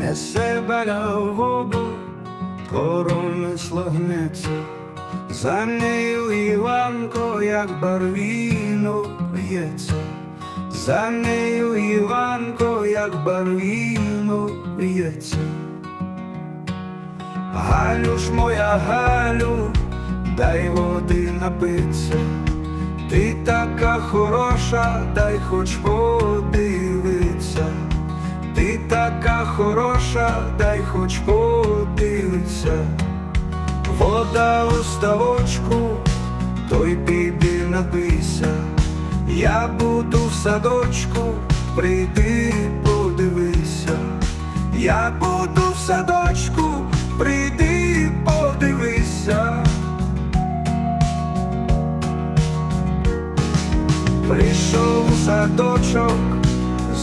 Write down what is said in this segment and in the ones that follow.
несе беля воду, коромисло гнеться, за нею Іванко, як барвінок б'ється, за нею Іванко, як барвінок б'ється. Галю ж моя Галю, дай води напиться, ти така хороша, дай хоч подивиться, хороша, дай хоч подивиться, вода у ставочку, той піди напийся, я буду в садочку, прийди подивися. Я буду в садочку, прийди подивися. Прийшов у садочок,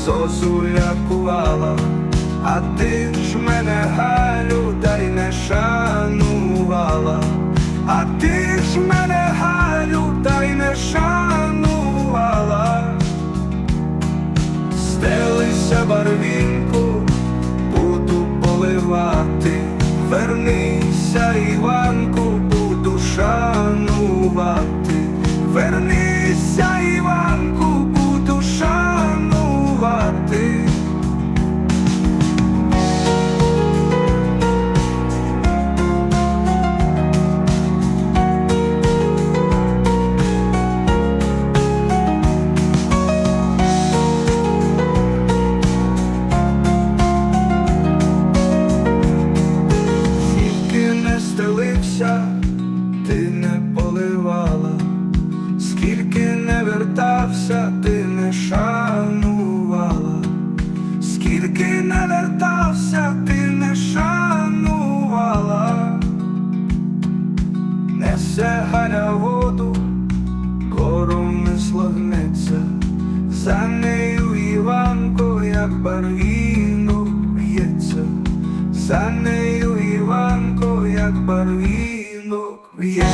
зозуля кувала, а ти ж мене Галю, та й не шанувала, а ти ж мене Галю, та й не шанувала. Стелися барвінку, буду поливати, вернися, Іванку, буду шанувати, скільки не вертався, ти не шанувала, скільки не вертався, ти не шанувала, несе галя воду, коромисло гнеться, за нею Іванко, як барвінок б'ється. За нею Іванко, як барвінок б'є.